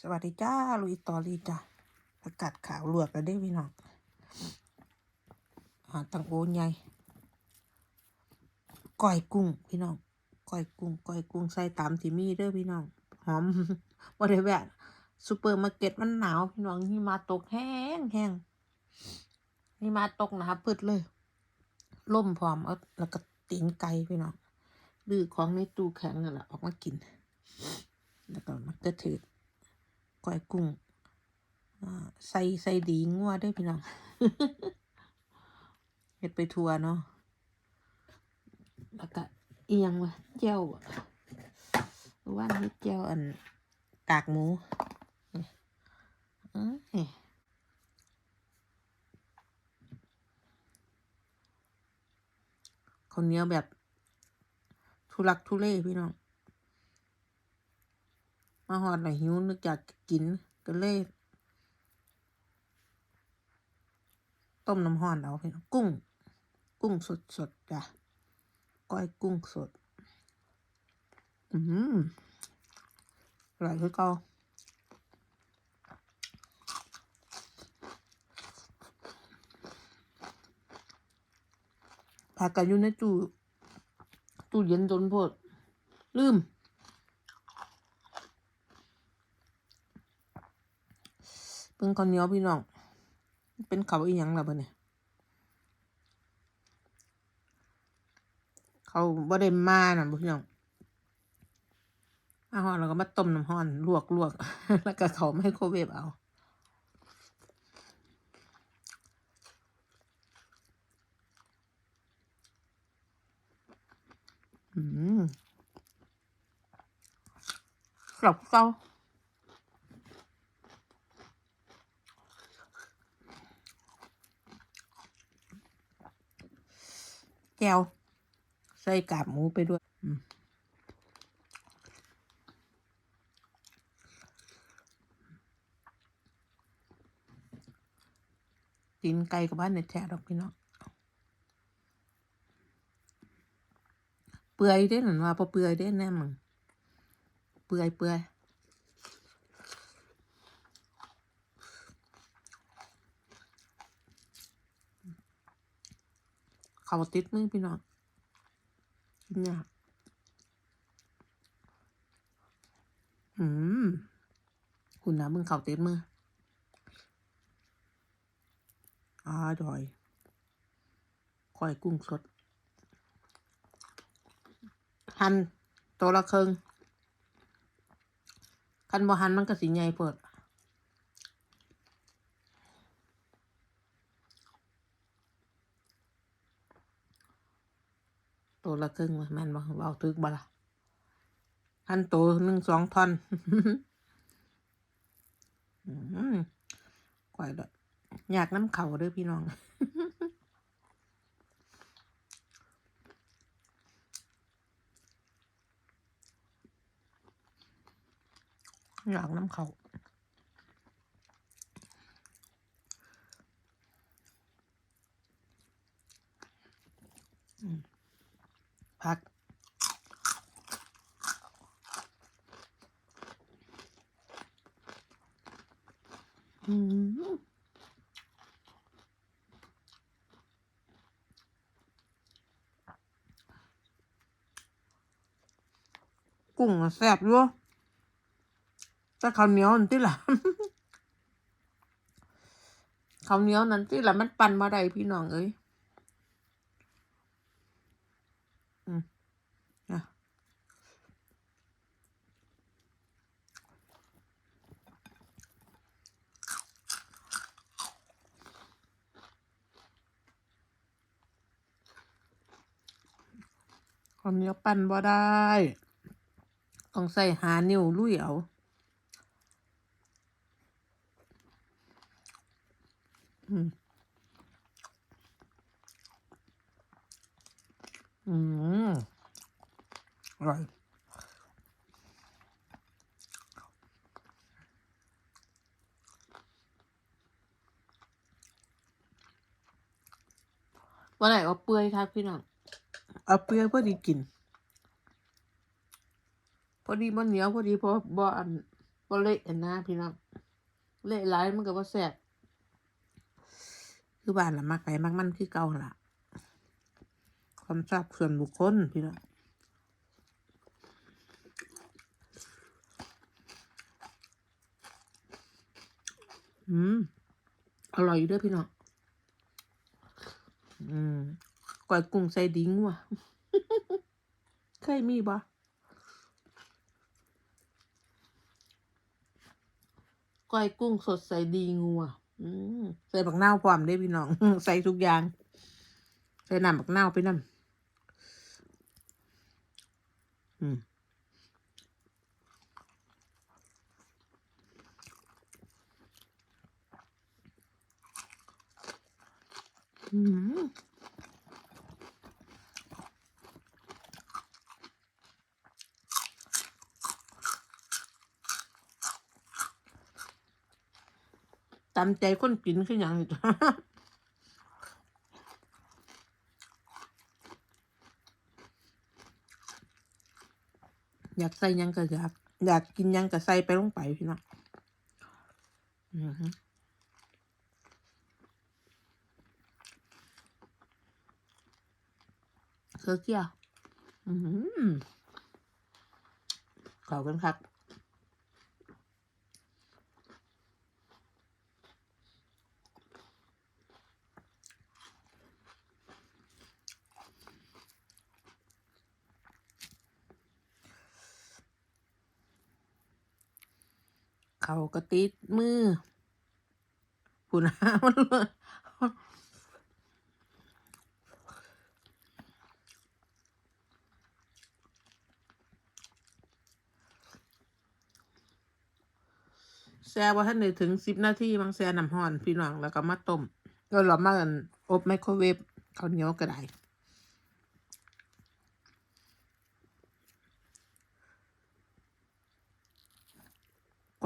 สวัสดีจ้าลุยตอรีจ้าประกาศข่าวลวกแล้วได้พี่น้องอาตังโอใหญ่ก้อยกุ้งพี่น้องก้อยกุ้งก้อยกุ้งใส่ตามที่มีเด้อพี่น้องหอมบ่ได้แวะซูเปอร์มาร์เก็ตมันหนาวพี่น้องหิมะตกแห้งแห้งหิมะตกหนาปึดเลยล่มพร้อมแล้วก็ตีนไก่พี่น้องดื้อของในตู้แข็งนั่นแหละออกมากิน แล้วก็มันก็ถือ ก้อยกุ้งใส่ใส่ดีงัวเด้วยพี่น้องเฮ็ดไปทัวเนาะแล้วก็เอียงวะเจ้าว่านเฮ็ดเจ้าอันกากหมูคนเอ้ยข้ยแบบทุลักทุเลพี่น้อง มาหอดหน่อยหิวนึกอยากกินก็เลยต้มน้ำห้อนเอาพี่น้องกุ้ง กุ้งสดสดจ้ะก้อยกุ้งสด อืมอร่อยคือเก่าพากันอยู่ในตู้ตู้เย็นจนพดลืม เพิ่งข้าวเหนียวพี่น้อง เป็นเขาวอีหยังล่ะเบ่เนี่ยเขาบ่ได้มาน่ะพี่น้องมาฮ้อนแล้วก็มาต้มน้ำร้อนลวกลวกแล้วก็เขาไมโครเวฟเอาอืมกรอบเก้า แก้วใส่กาบหมูไปด้วยอืมตีนไก่กับบ้านในแท้ดอกพี่น้องเปื่อยเด้หนันว่าพอเปื่อยเด้แน่มึงเปื่อยเปื่อย เขาติดมือพี่น้องกินยากอืมคุณนะมึงเขาติดมืออร่อยก้อยกุ้งสดหั่นตัวละครึ่งคันบ่หั่นมันก็สิใหญ่เปิด ตัวละครึ่งแม่นบ่เว้าถึกบ่ล่ะหั่นตัวหนึ่งสองท่อนก่อยละอยากน้ำเขาเด้อพี่น้อง อยากน้ำเขาอืม พัก อืมกุ้งแซ่บอยู่แต่ข้าวเหนียวนั่นติล่ะข้าวเหนียวนั่นติล่ะมันปั่นมาได้พี่น้องเอ้ยอืมอะ ข้าวเหนียวปั่นบ่ได้ ต้องใส่หานิ้วลุยเอาอืมอืมอร่อยวันไหนเอาเปื่อยครับพี่น้อง เอาเปลือยพอดีกิน พอดีมันเหนียวพอดีพอบ่อันบ่เละนะพี่น้องเละหลายมันก็บ่แซ่บคือบ้านละมักไปมักมันคือเก่าละความชอบส่วนบุคคลพี่น้องอืม อร่อยอยู่ด้วยพี่น้องอืม ก้อยกุ้งใส่ดิ้งว่ะ เคยมีบ่ก้อยกุ้งสดใส่ดีงัวอืมใส่บักเน่าพร้อมได้พี่น้อง ใส่ทุกอย่าง ใส่น้ำบักเน่าไปน้ำอืม อืม ตามใจคนกินคืออย่างนี้อยากใส่ยังก็อยาก อยากกินยังก็ใส่ไปลงไปพี่น้องอือฮึเคอเกียวอือหือขอบคุณครับ เขากระติดมือผู้น้ามันเลยแซ่ว่าท่านได้ถึงสิบนาทีบางแซ่น้ำห้อน พี่น้องแล้วก็มาต้มก็เรามากันอบไมโครเวฟข้าวเหนียวก็ได้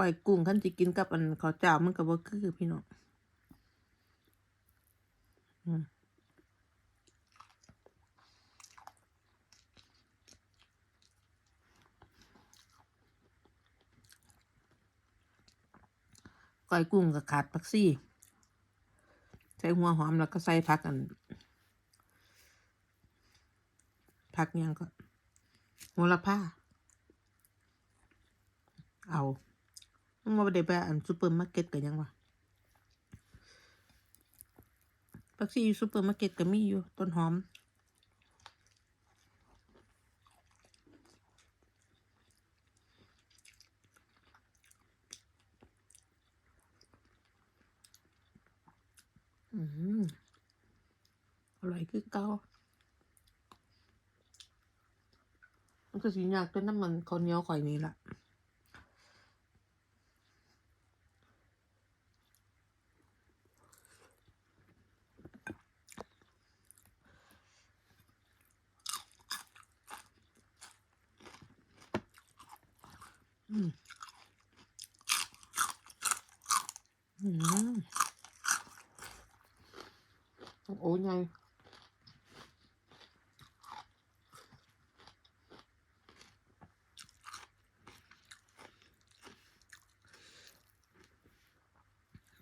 ก้อยกุ้งขั้นจะกินกับอันข้าวเจ้ามันก็บ่คือพี่น้องก้อยกุ้งก็ขาดผักซี่ ใส่หัวหอมแล้วก็ใส่ผักอันผักยังก็โหระพาเอา มันบ่ได้ไปอันซูเปอร์มาร์เก็ตกันยังวะปักซี่อยู่ซูเปอร์มาร์เก็ตก็มีอยู่ต้นหอม อืมอร่อยคือเก่ามันก็สิยากเป็นน้ำมันข้าวเหนียวข่อยนี่ล่ะ อืมอืมโอ้ยไง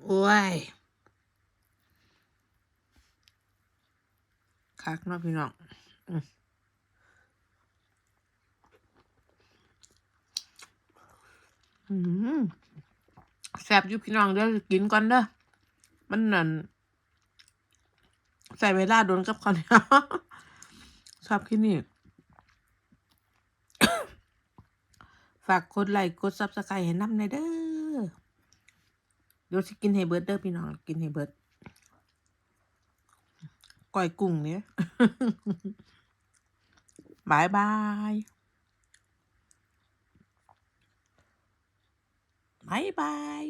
โอ้ยคักเนาะพี่น้องอืมอืม แซ่บอยู่พี่น้องเด้อกินก่อนเด้อมันนั่นใส่เวลาโดนกับข้าเนียชอบที่นี่ ฝากกดไลค์กดซับสไครต์ให้น้ำในอยเด้อเดี๋ยวสิกินให้เบิร์ดเด้อพี่น้อง กินให้เบิร์ดก้อยกุ้งเนี่ยบายบาย บายบาย